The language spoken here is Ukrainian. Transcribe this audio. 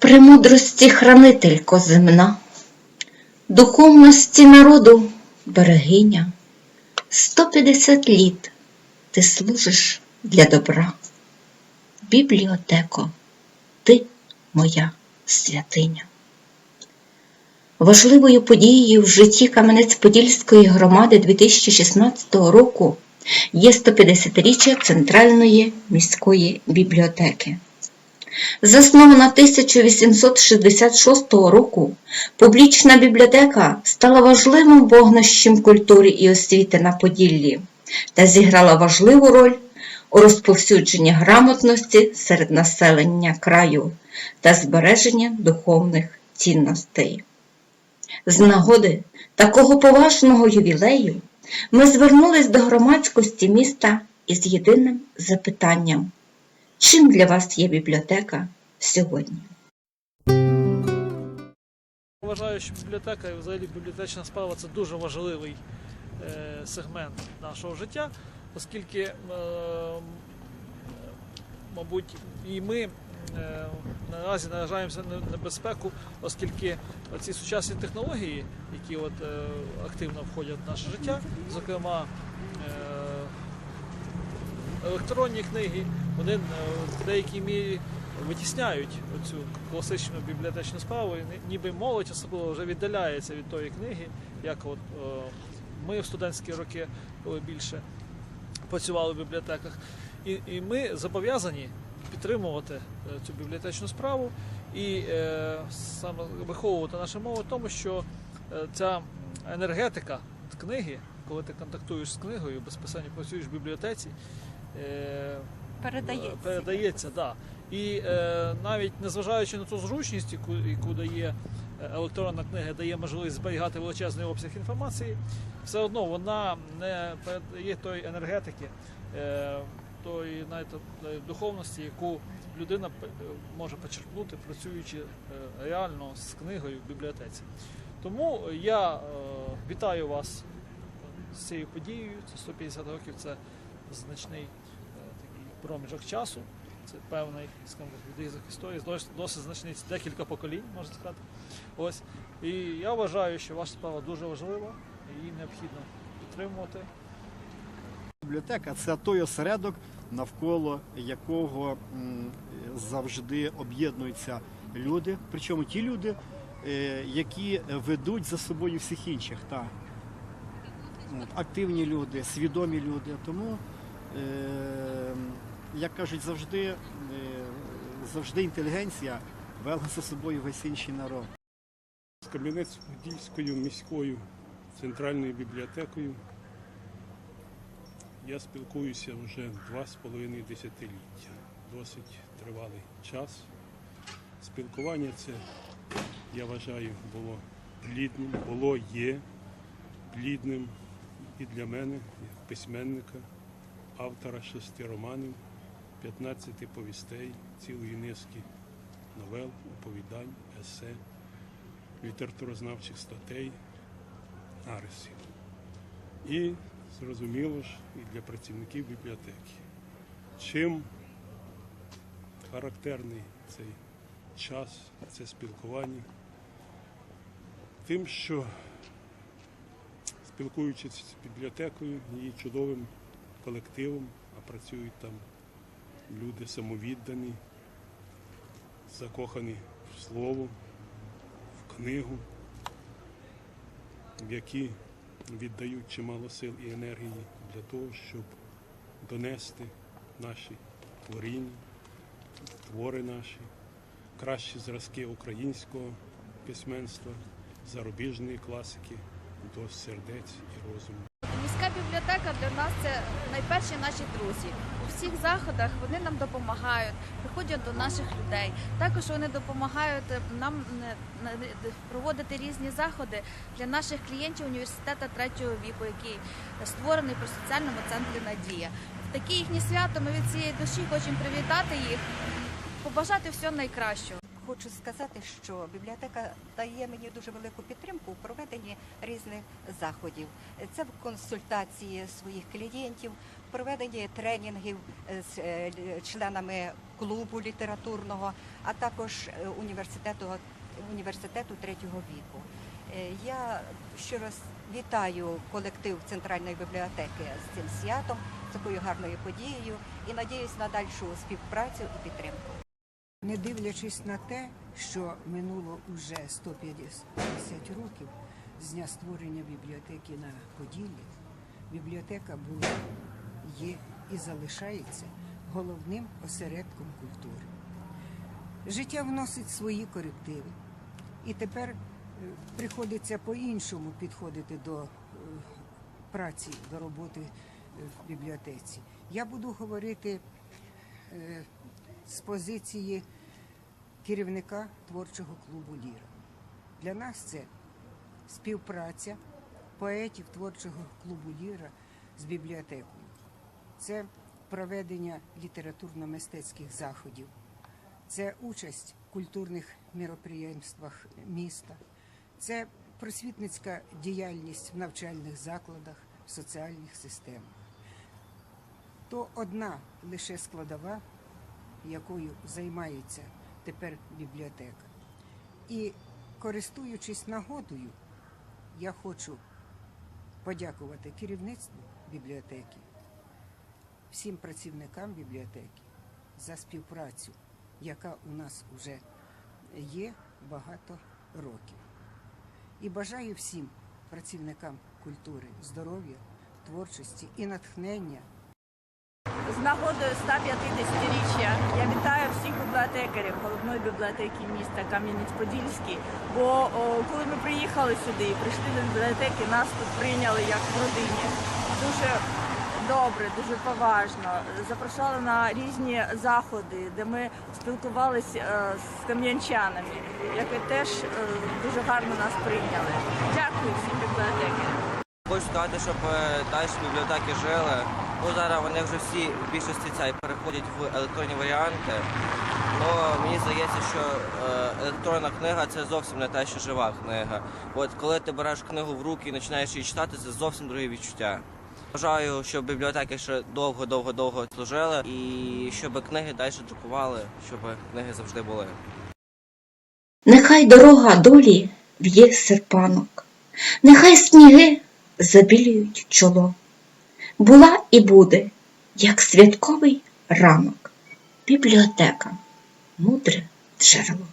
Премудрості хранителько земна, духовності народу берегиня, 150 літ ти служиш для добра. Бібліотеко, ти моя святиня. Важливою подією в житті Кам'янець-Подільської громади 2016 року є 150-річчя Центральної міської бібліотеки. Заснована 1866 року, публічна бібліотека стала важливим вогнищем культури і освіти на Поділлі та зіграла важливу роль у розповсюдженні грамотності серед населення краю та збереження духовних цінностей. З нагоди такого поважного ювілею ми звернулись до громадськості міста із єдиним запитанням. Чим для вас є бібліотека сьогодні? Вважаю, що бібліотека і взагалі бібліотечна справа це дуже важливий е, сегмент нашого життя, оскільки, е, мабуть, і ми е, наразі наражаємося на небезпеку, оскільки ці сучасні технології, які от, е, активно входять в наше життя, зокрема е, електронні книги, вони е, в деякій мірі витісняють цю класичну бібліотечну справу, і ні- ніби молодь особливо вже віддаляється від тої книги, як от е, ми в студентські роки, коли більше працювали в бібліотеках. І, і ми зобов'язані підтримувати е, цю бібліотечну справу і е, саме виховувати нашу мову, в тому що ця енергетика книги, коли ти контактуєш з книгою, безпосередньо працюєш в бібліотеці. Е, Передається. Передається, да. І е, навіть незважаючи на ту зручність, яку, яку дає е, електронна книга, дає можливість зберігати величезний обсяг інформації, все одно вона не передає тої енергетики, е, тої навіть, е, духовності, яку людина е, може почерпнути, працюючи е, реально з книгою в бібліотеці. Тому я е, вітаю вас з цією подією. Це 150 років, це значний е, проміжок часу. Це певний скажімо, відрізок історії, досить, значний декілька поколінь, можна сказати. Ось. І я вважаю, що ваша справа дуже важлива, її необхідно підтримувати. Бібліотека це той осередок, навколо якого завжди об'єднуються люди. Причому ті люди, е, які ведуть за собою всіх інших. Та. Активні люди, свідомі люди. Тому, е, як кажуть, завжди, е, завжди інтелігенція вела за собою весь інший народ. з Кам'янець-Подільською міською центральною бібліотекою я спілкуюся вже два з половиною десятиліття. Досить тривалий час. Спілкування це, я вважаю, було плідним, було, є плідним і для мене, як письменника, автора шести романів, 15 повістей, цілої низки новел, оповідань, есе літературознавчих статей, нарисів. І, зрозуміло ж, і для працівників бібліотеки. Чим характерний цей час, це спілкування? Тим, що спілкуючись з бібліотекою, її чудовим колективом, а працюють там люди самовіддані, закохані в слово, в книгу, в які віддають чимало сил і енергії для того, щоб донести наші творіння, твори наші, кращі зразки українського письменства, зарубіжної класики до сердець і розуму. Міська бібліотека для нас це найперші наші друзі. У всіх заходах вони нам допомагають, приходять до наших людей. Також вони допомагають нам е, на- проводити різні заходи для наших клієнтів університету третього віку, який створений при соціальному центрі Надія. В такі їхні свято ми від цієї душі хочемо привітати їх, побажати всього найкращого. Хочу сказати, що бібліотека дає мені дуже велику підтримку у проведенні різних заходів. Це в консультації своїх клієнтів, проведенні тренінгів е, з е, членами клубу літературного, а також е, університету, університету третього віку. Я ще раз вітаю колектив Центральної бібліотеки з цим святом, такою гарною подією і надіюсь на дальшу співпрацю і підтримку. Не дивлячись на те, що минуло уже 150 років з дня створення бібліотеки на Поділлі, бібліотека була, є і залишається головним осередком культури. Життя вносить свої корективи, і тепер е, приходиться по-іншому підходити до е, праці, до роботи е, в бібліотеці. Я буду говорити з позиції керівника творчого клубу Ліра. Для нас це співпраця поетів творчого клубу Ліра з бібліотекою. Це проведення літературно-мистецьких заходів, це участь в культурних міроприємствах міста, це просвітницька діяльність в навчальних закладах, в соціальних системах. То одна лише складова якою займається тепер бібліотека. І користуючись нагодою, я хочу подякувати керівництву бібліотеки, всім працівникам бібліотеки за співпрацю, яка у нас вже є багато років. І бажаю всім працівникам культури здоров'я, творчості і натхнення З нагодою 150-річчя я вітаю всіх бібліотекарів головної бібліотеки міста Кам'янець-Подільський. Бо о, коли ми приїхали сюди і прийшли до бібліотеки, нас тут прийняли як в родині. Дуже добре, дуже поважно. Запрошували на різні заходи, де ми спілкувалися е, з кам'янчанами, які теж е, дуже гарно нас прийняли. Дякую всім бібліотекарям. Хочу сказати, щоб е, далі бібліотеки жили. Ну, зараз вони вже всі в більшості цей переходять в електронні варіанти. Ну, мені здається, що е, електронна книга це зовсім не те, що жива книга. От коли ти береш книгу в руки і починаєш її читати, це зовсім друге відчуття. Бажаю, щоб бібліотеки ще довго-довго-довго служили і щоб книги далі друкували, щоб книги завжди були. Нехай дорога долі в'є серпанок, нехай сніги забілюють чоло. Була і буде, як святковий ранок, бібліотека, мудре джерело.